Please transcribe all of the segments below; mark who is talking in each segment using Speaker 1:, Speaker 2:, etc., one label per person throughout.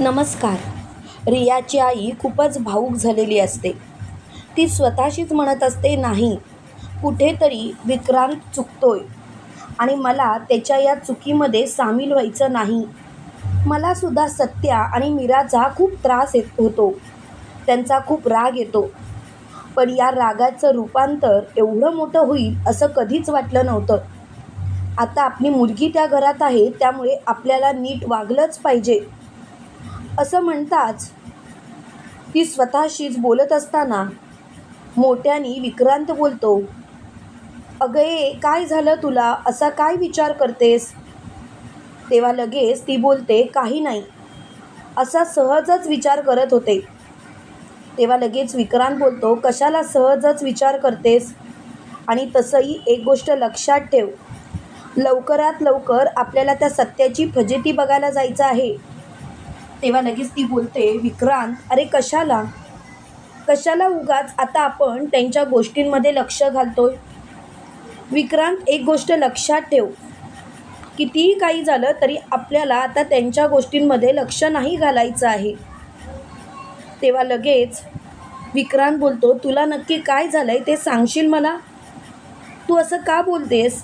Speaker 1: नमस्कार. रियाची आई खूपच भावूक झालेली असते. ती स्वतःशीच म्हणत असते नाही कुठेतरी विक्रांत चुकतोय आणि मला त्याच्या या चुकीमध्ये सामील व्हायचं नाही. मलासुद्धा सत्या आणि मीराचा खूप त्रास येत होतो. त्यांचा खूप राग येतो. पण या रागाचं रूपांतर एवढं मोठं होईल असं कधीच वाटलं नव्हतं. आता आपली मुलगी त्या घरात आहे त्यामुळे आपल्याला नीट वागलंच पाहिजे. असं म्हणताच ती स्वतःशीच बोलत असताना मोठ्याने विक्रांत बोलतो अगं ए काय झालं तुला? असा काय विचार करतेस? तेव्हा लगेच ती बोलते काही नाही. असा सहजच विचार करत होते. तेव्हा लगेच विक्रांत बोलतो कशाला सहजच विचार करतेस? आणि तसंही एक गोष्ट लक्षात ठेव. लवकरात लवकर आपल्याला त्या सत्याची फजिती बघायला जायचं आहे. तेव्हा लगेच ती बोलते विक्रांत अरे कशाला? कशाला उगाच आता आपण त्यांच्या गोष्टींमध्ये लक्ष घालतोय? विक्रांत एक गोष्ट लक्षात ठेव. कितीही काही झालं तरी आपल्याला आता त्यांच्या गोष्टींमध्ये लक्ष नाही घालायचं आहे. तेव्हा लगेच विक्रांत बोलतो तुला नक्की काय झालं आहे ते सांगशील मला? तू असं का बोलतेस?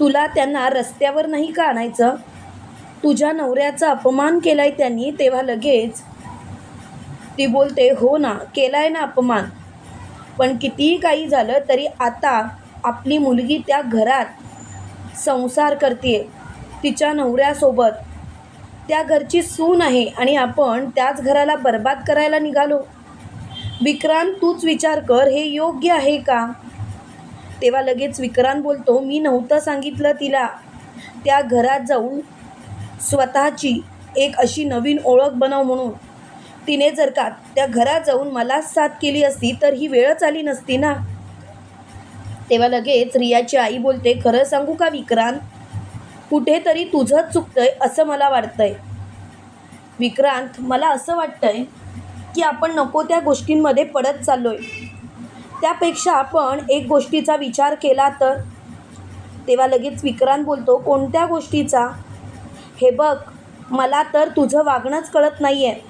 Speaker 1: तुला त्यांना रस्त्यावर नाही का आणायचं? तुझ्या नवऱ्याचा अपमान केलाय त्यांनी तेव्हा लगेच ती बोलते हो ना केलाय ना अपमान. पण कितीही काही झालं तरी आता आपली मुलगी त्या घरात संसार करते तिच्या नवऱ्यासोबत. त्या घरची सून आहे आणि आपण त्याच घराला बर्बाद करायला निघालो. विक्रांत तूच विचार कर हे योग्य आहे का? तेव्हा लगेच विक्रांत बोलतो मी नव्हतं सांगितलं तिला. त्या घरात जाऊन स्वतःची एक अशी नवीन ओळख बनव म्हणून. तिने जर का त्या घरात जाऊन मलाच साथ केली असती तर ही वेळच आली नसती ना? तेव्हा लगेच रियाची आई बोलते खरं सांगू का विक्रांत? कुठेतरी तुझंच चुकतंय असं मला वाटतंय. विक्रांत मला असं वाटतंय की आपण नको त्या गोष्टींमध्ये पडत चाललोय. त्यापेक्षा आपण एक गोष्टीचा विचार केला तर? तेव्हा लगेच विक्रांत बोलतो कोणत्या गोष्टीचा? हे बघ मला तर तुझं वागणंच कळत नाही आहे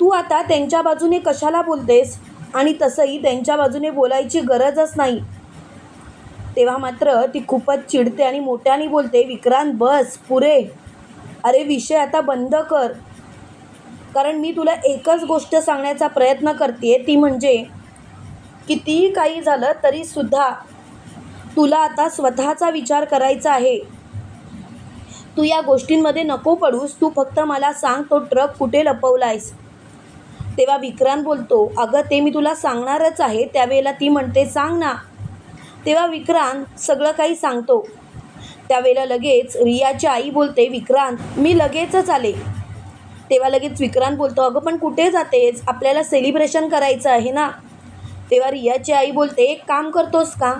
Speaker 1: तू आता त्यांच्या बाजूने कशाला बोलतेस? आणि तसंही त्यांच्या बाजूने बोलायची गरजच नाही. तेव्हा मात्र ती खूपच चिडते आणि मोठ्याने बोलते विक्रांत बस पुरे. अरे विषय आता बंद कर. कारण मी तुला एकच गोष्ट सांगण्याचा प्रयत्न करते ती म्हणजे कितीही काही झालं तरीसुद्धा तुला आता स्वतःचा विचार करायचा आहे. तू या गोष्टींमध्ये नको पडूस. तू फक्त मला सांग तो ट्रक कुठे लपवला आहेस तेव्हा विक्रांत बोलतो अगं ते मी तुला सांगणारच आहे. त्यावेळेला ती म्हणते सांग ना. तेव्हा विक्रांत सगळं काही सांगतो. त्यावेळेला लगेच रियाची आई बोलते विक्रांत मी लगेचच आले. तेव्हा लगेच विक्रांत बोलतो अगं पण कुठे जातेस? आपल्याला सेलिब्रेशन करायचं आहे ना. तेव्हा रियाची आई बोलते एक काम करतोस का?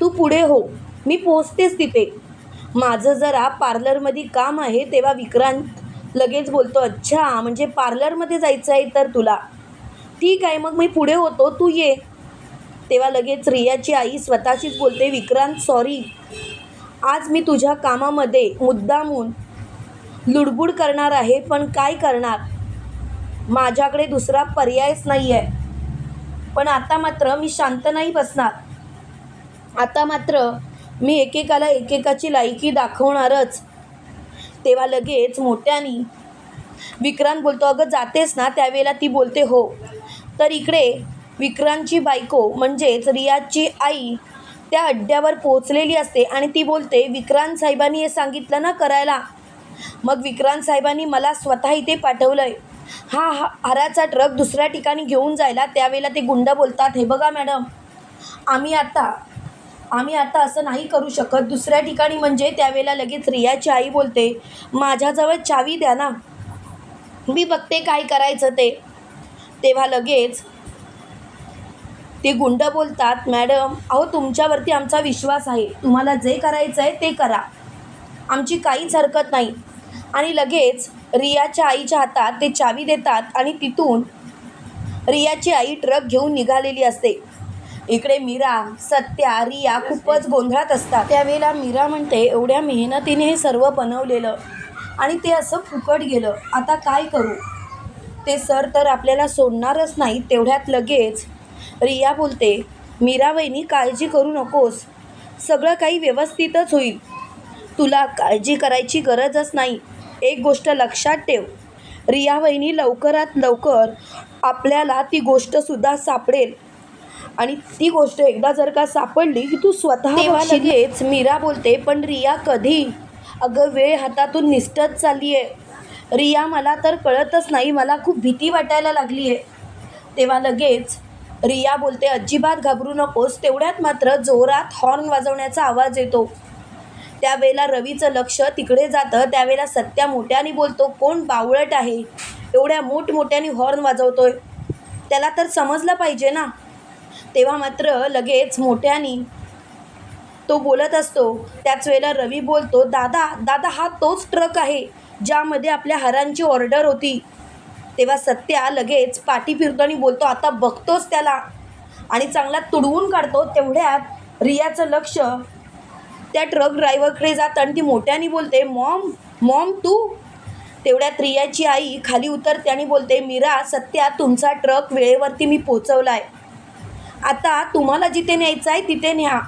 Speaker 1: तू पुढे हो. मी पोचतेच तिथे. माझं जरा पार्लरमध्ये काम आहे तेव्हा विक्रांत लगेच बोलतो अच्छा म्हणजे पार्लरमध्ये जायचं आहे तर तुला. ठीक आहे मग मी पुढे होतो तू ये. तेव्हा लगेच रियाची आई स्वतःशीच बोलते विक्रांत सॉरी आज मी तुझ्या कामामध्ये मुद्दामून लुडबुड करणार आहे पण काय करणार? माझ्याकडे दुसरा पर्यायच नाही आहे पण आता मात्र मी शांत नाही बसणार. आता मात्र मी एकेकाला एकेकाची लायकी दाखवणारच. तेव्हा लगेच मोठ्यानी विक्रांत बोलतो अगं जातेस ना त्यावेळेला ती बोलते हो. तर इकडे विक्रांतची बायको म्हणजेच रियाजची आई त्या अड्ड्यावर पोचलेली असते आणि ती बोलते विक्रांत साहेबांनी हे सांगितलं ना करायला? मग विक्रांत साहेबांनी मला स्वतः इथे पाठवलं आहे हा हा हाराचा ट्रक दुसऱ्या ठिकाणी घेऊन जायला त्यावेळेला ते गुंड बोलतात. हे बघा मॅडम आम्ही आता आम्ही आता असं नाही करू शकत. दुसऱ्या ठिकाणी म्हणजे त्यावेळेला लगेच रियाची आई बोलते माझ्याजवळ चावी द्या ना. मी बघते काय करायचं ते. तेव्हा लगेच ते गुंड बोलतात मॅडम अहो तुमच्यावरती आमचा विश्वास आहे. तुम्हाला जे करायचं आहे ते करा. आमची काहीच हरकत नाही. आणि लगेच रियाच्या आईच्या हातात ते चावी देतात आणि तिथून रियाची आई ट्रक घेऊन निघालेली असते. इकडे मीरा सत्या रिया खूपच गोंधळात असतात. त्यावेळेला मीरा म्हणते एवढ्या मेहनतीने हे सर्व बनवलेलं आणि ते असं फुकट गेलं. आता काय करू? ते सर तर आपल्याला सोडणारच नाही तेवढ्यात लगेच. रिया बोलते मीरा वहिनी काळजी करू नकोस. सगळं काही व्यवस्थितच होईल. तुला काळजी करायची गरजच नाही. एक गोष्ट लक्षात ठेव. रिया वहिनी लवकरात लवकर आपल्याला ती गोष्टसुद्धा सापडेल. आणि ती गोष्ट एकदा जर का सापडली की तू स्वतः. लगेच. मीरा बोलते पण रिया कधी? अगं वेळ हातातून निसटत चालली आहे रिया मला तर कळतच नाही मला खूप भीती वाटायला लागली आहे तेव्हा लगेच रिया बोलते अजिबात घाबरू नकोस तेवढ्यात मात्र जोरात हॉर्न वाजवण्याचा आवाज येतो. त्यावेळेला रवीचं लक्ष तिकडे जातं त्यावेळेला सत्या मोठ्याने बोलतो कोण बावळट आहे? एवढ्या मोठमोठ्याने हॉर्न वाजवतोय. त्याला तर समजलं पाहिजे ना. तेव्हा मात्र लगेच मोठ्याने तो बोलत असतो. त्याच वेळेला रवी बोलतो दादा दादा हा तोच ट्रक आहे ज्यामध्ये आपल्या हरांची ऑर्डर होती. तेव्हा सत्या लगेच पाठी फिरतो आणि बोलतो आता बघतोच त्याला. आणि चांगला तुडवून काढतो. तेवढ्यात रियाचं लक्ष त्या ट्रक ड्रायव्हरकडे जातं आणि ती मोठ्याने बोलते मॉम मॉम तू? तेवढ्यात रियाची आई खाली उतरते आणि बोलते मीरा सत्या तुमचा ट्रक वेळेवरती मी पोचवला आहे आता तुम्हाला जिथे न्यायचं आहे तिथे न्या.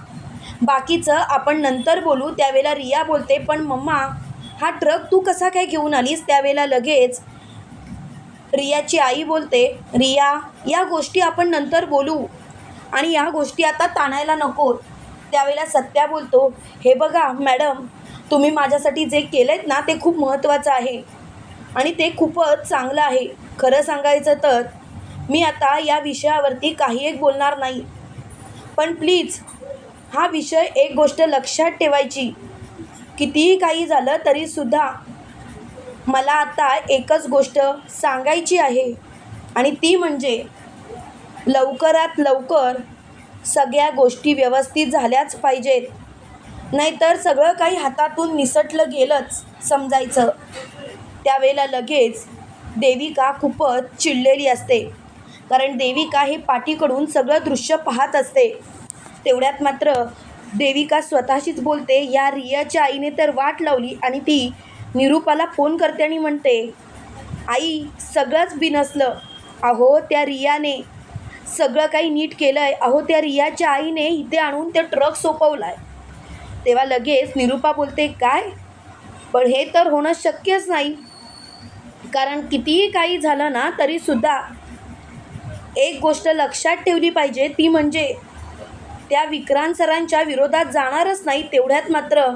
Speaker 1: बाकीचं आपण नंतर बोलू त्यावेळेला रिया बोलते पण मम्मा हा ट्रक तू कसा काय घेऊन आलीस? त्यावेळेला लगेच रियाची आई बोलते रिया या गोष्टी आपण नंतर बोलू आणि या गोष्टी आता ताणायला नको. त्यावेळेला सत्या बोलतो हे बघा मॅडम तुम्ही माझ्यासाठी जे केलं आहेत ना ते खूप महत्त्वाचं आहे आणि ते खूपच चांगलं आहे. खरं सांगायचं तर मी आता या विषयावरती काही एक बोलणार नाही. पण प्लीज हा विषय एक गोष्ट लक्षात ठेवायची. कितीही काही झालं तरीसुद्धा मला आता एकच गोष्ट सांगायची आहे. आणि ती म्हणजे लवकरात लवकर सगळ्या गोष्टी व्यवस्थित झाल्याच पाहिजेत. नाहीतर सगळं काही हातातून निसटलं गेलंच समजायचं. त्यावेळेला लगेच देविका खूपच चिडलेली असते. कारण देविका हे पाठीकडून सगळं दृश्य पाहत असते. तेवढ्यात मात्र देविका स्वतःशीच बोलते या रियाच्या आईने तर वाट लावली आणि ती निरूपाला फोन करते आणि म्हणते आई सगळंच बिनसलं. अहो त्या रियाने सगळं काही नीट केलं आहे अहो त्या रियाच्या आईने इथे आणून ते ट्रक सोपवला आहे तेव्हा लगेच निरूपा बोलते काय? पण हे तर होणं शक्यच नाही. कारण कितीही काही झालं ना तरीसुद्धा एक गोष्ट लक्षात ठेवली पाहिजे ती म्हणजे त्या विक्रांत सरांच्या विरोधात जाणारच नाही तेवढ्यात मात्र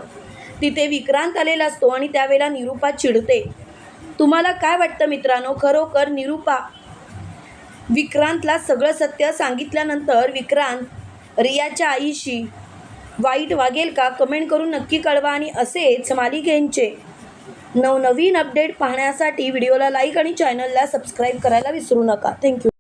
Speaker 1: तिथे विक्रांत आलेला असतो आणि त्यावेळेला निरूपा चिडते. तुम्हाला काय वाटतं मित्रांनो? खरोखर निरूपा विक्रांतला सगळं सत्य सांगितल्यानंतर विक्रांत रियाच्या आईशी वाईट वागेल का? कमेंट करून नक्की कळवा आणि असेच मालिकेंचे नवनवीन अपडेट पाहण्यासाठी व्हिडिओला लाईक आणि चॅनलला सबस्क्राईब करायला विसरू नका. थँक्यू